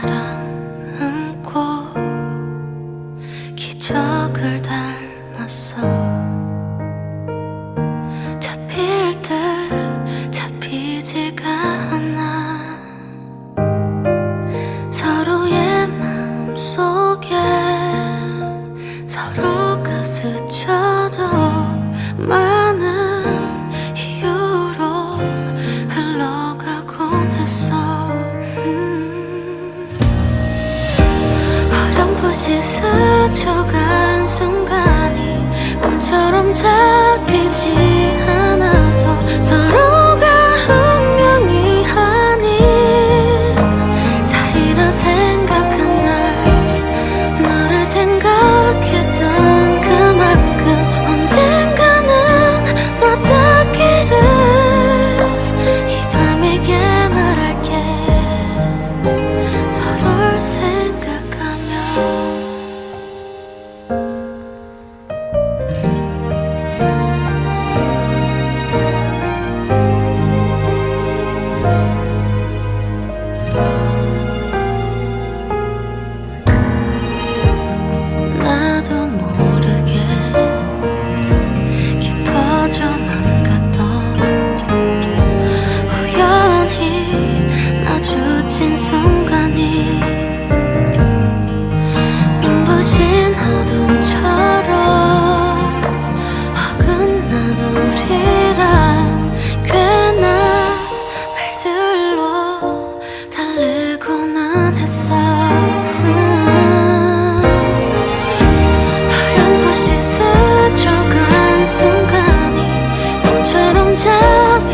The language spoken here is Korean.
사랑은 꼭 기적을 닮았어. 잡힐 듯 잡히지가 않아. 서로의 마음 속에 서로가 스쳐도 많 스쳐간 어둠처럼 어긋난 우리랑 괜한 말들로 달래고는 했어 음 어렴풋이 스쳐간 순간이 꿈처럼 잡.